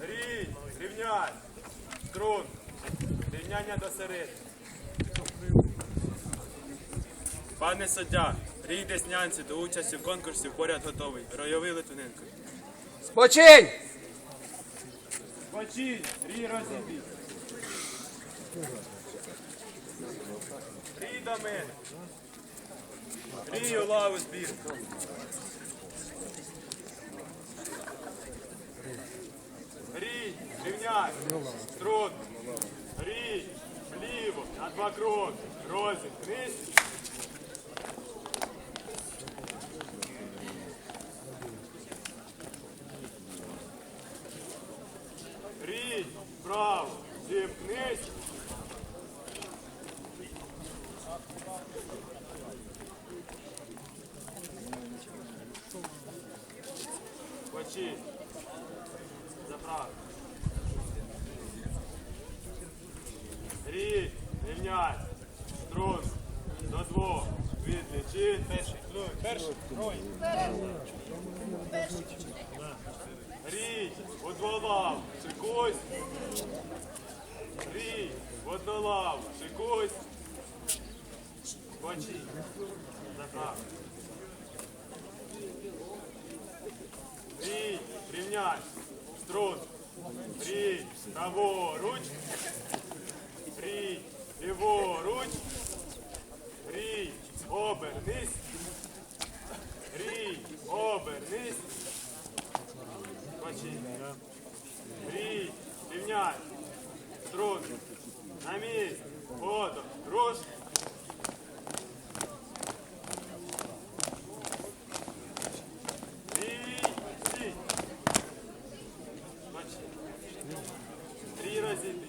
Рій, рівняй, струн, рівняння до середини. Пане суддя, рій Деснянці до участі в конкурсі поряд готовий. Ройовий Литвиненко. Спочинь! Починь, рій розібій. Рій до мене. Рій у лаву збір. Рій, рівняй, струн, рій, вліво, на два кроки, розімкнись. Рій, вправо, зімкнись. Почи. Заправ. Рій, рівняй, струн, до двох, перший, клюй, перший, крой. Рій, у двох лав, шикусь. Рій, в одну лаву, шикусь. Заправ. Рій, рівняй, струн, рій, праворуч, рій, ліворуч, рій, обернись, рій, обернись, Бачи. Рій, рівняй, Трохи. на місці. подом, руш, рій, стій. Бачи. Три рази бій.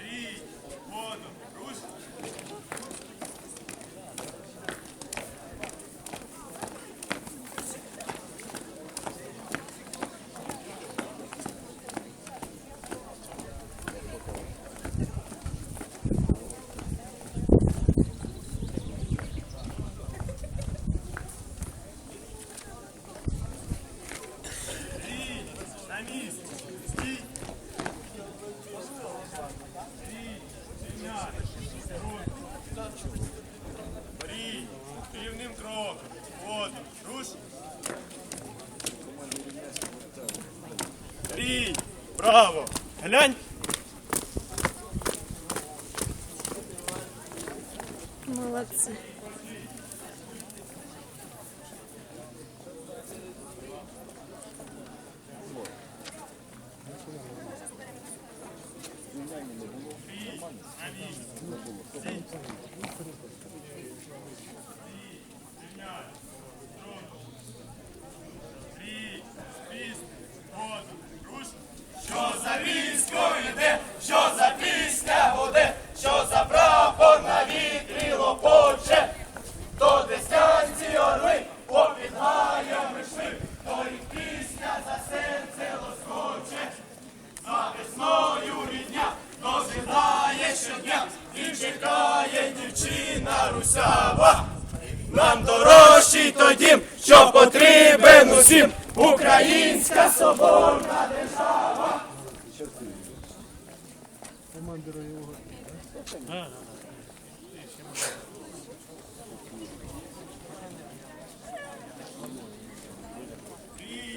Рій, подом, руш. Рій, на місці, стій. Рій, рівняй, струн. Рій, рівним кроком, воду, руш. Рій, Браво! глянь. Молодці. Що потрібен усім, українська соборна держава. Місці.